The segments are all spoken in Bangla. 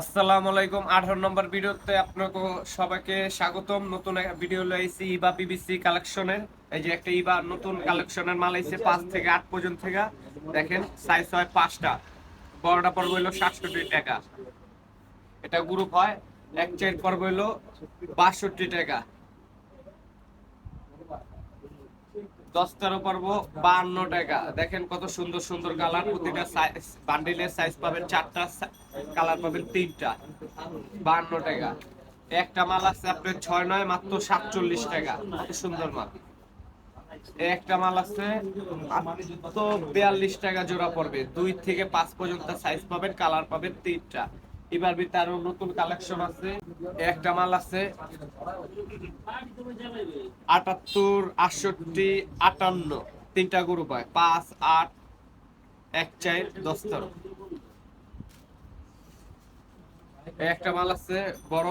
আসসালামু আলাইকুম। আঠারো নম্বর ভিডিওতে আপনাকে সবাইকে স্বাগতম। নতুন ভিডিও লাইছি ইবা পিবিসি কালেকশনের। এই যে একটা ইবা নতুন কালেকশনের মাল আইছে পাঁচ থেকে আট পর্যন্ত থেকে। দেখেন সাইজ হয় পাঁচটা। বড়টা পর্ব হইল সাতষট্টি টাকা। এটা গ্রুপ হয়, এক চার পর্ব হইল বাষট্টি টাকা। দশ তেরো পর্ব, বাহান্ন টাকা। দেখেন কত সুন্দর সুন্দর কালার প্রতিটা বান্ডিলের সাইজ পাবেন চারটা কালার পাবেন তিনটা। বাহান্ন টাকা। একটা মাল আছে আপনার ছয় নয়, মাত্র সাতচল্লিশ টাকা। কত সুন্দর মাল। একটা মাল আছে তো বিয়াল্লিশ টাকা জোড়া পড়বে। দুই থেকে পাঁচ পর্যন্ত সাইজ পাবেন কালার পাবেন তিনটা। এবার আরও নতুন কালেকশন আছে। একটা মাল আছে। আটাত্তর, আটষট্টি, আটান্ন। তিনটা গ্রুপ হয় পাঁচ, আট, এক, চার, দশ, তেরো। একটা মাল আছে, বড়,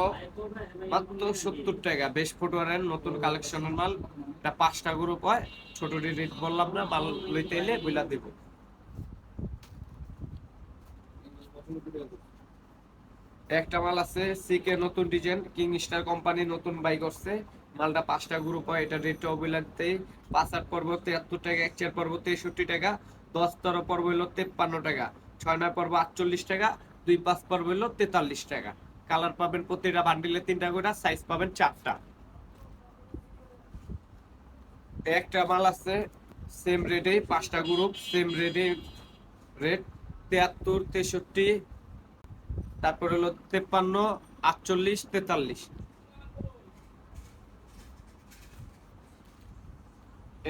মাত্র সত্তর টাকা। বেশ ফুটওয়ারের নতুন কালেকশনের মাল। এটা পাঁচটা গ্রুপ হয় ছোট রেট বললাম না, মাল লইতে এলে বইলা দিব। একটা মাল আছে সিকে নতুন ডিজাইন কিং স্টার কোম্পানি নতুন বাই করছে। মালটা পাঁচটা গ্রুপ হয়, এটা রেট অবিলাতে পাঁচ আট পর্ব তিয়াত্তর টাকা, এক চার পর্ব, তেষট্টি টাকা, দশ তেরো পর্ব হলো তেপ্পান্ন টাকা, ছয় নয় পর্ব আটচল্লিশ টাকা, দুই পাঁচ পর্ব হলো তেতাল্লিশ টাকা। কালার পাবেন প্রতিটা বান্ডিলে তিনটা করে সাইজ পাবেন চারটা। একটা মাল আছে সেম রেটে পাঁচটা গ্রুপ সেম রেটে রেট তেয়াত্তর তেষট্টি তারপর হলো তেপ্পান্ন, আটচল্লিশ, তেতাল্লিশ।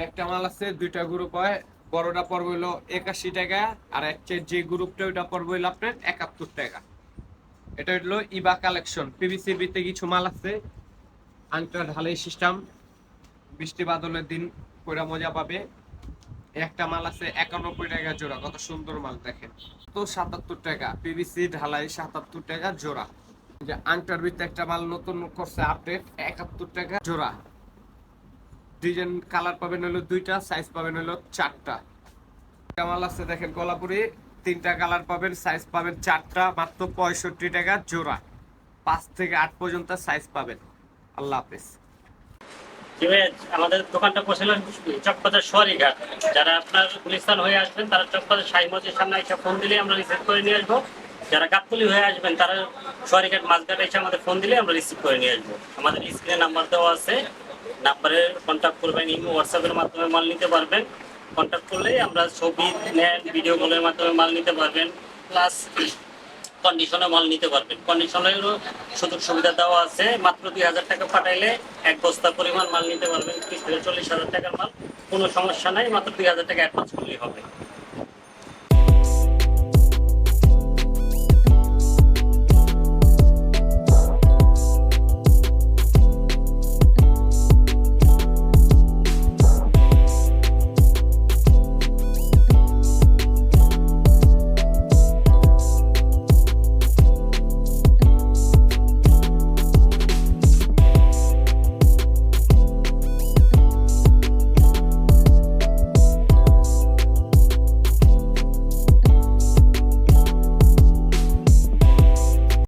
একটা মাল আছে, দুইটা গ্রুপ হয়। বড়টা পর্ব হলো একাশি টাকা, আর একটা যে গ্রুপটা ওইটা পর্ব হলো আপনার একাত্তর টাকা। এটা হলো ইবা কালেকশন পিভিসিবিতে কিছু মাল আছে। আংটা ঢালাই সিস্টেম বৃষ্টি বাদলের দিন কইরা মজা পাবে। একটা মাল আছে একানব্বই টাকা জোড়া, কত সুন্দর মাল দেখেন। তো সাতাত্তর টাকা, পিভিসি ঢালাই সাতাত্তর টাকা জোড়া। যে আংটার একটা মাল নতুন করছে, আপডেট, একাত্তর টাকা জোড়া। ডিজাইন কালার পাবেন হলো দুইটা সাইজ পাবেন হলো চারটা। একটা মাল আছে দেখেন কলাপুরি তিনটা কালার পাবেন সাইজ পাবেন চারটা, মাত্র পঁয়ষট্টি টাকা জোড়া। পাঁচ থেকে আট পর্যন্ত সাইজ পাবেন। আল্লাহ হাফেজ। আমাদের দোকানটা বসেছিলেন চকবাজার সোয়ারি ঘাট যারা আপনার গুলিস্তান হয়ে আসবেন, তারা চকবাজার সাই মসজিদের সামনে এসে ফোন দিলে আমরা রিসিভ করে নিয়ে আসব। যারা গাবতলি হয়ে আসবেন, তারা সোয়ারি ঘাট মাঝঘাট এসে আমাদের ফোন দিলে আমরা রিসিভ করে নিয়ে আসব। আমাদের স্ক্রিনে নাম্বার দেওয়া আছে। নাম্বারে কন্ট্যাক্ট করবেন, ইমো হোয়াটসঅ্যাপের মাধ্যমে মাল নিতে পারবেন। কন্ট্যাক্ট করলেই আমরা ছবি নেন ভিডিও কলের মাধ্যমে মাল নিতে পারবেন। প্লাস কন্ডিশনে মাল নিতে পারবেন। কন্ডিশনেরও সুযোগ সুবিধা দেওয়া আছে। মাত্র দুই হাজার টাকা পাঠাইলে এক বস্তা পরিমাণ মাল নিতে পারবেন। ত্রিশ থেকে চল্লিশ হাজার টাকার মাল, কোনো সমস্যা নাই। মাত্র দুই হাজার টাকা অ্যাডভান্স করলেই হবে।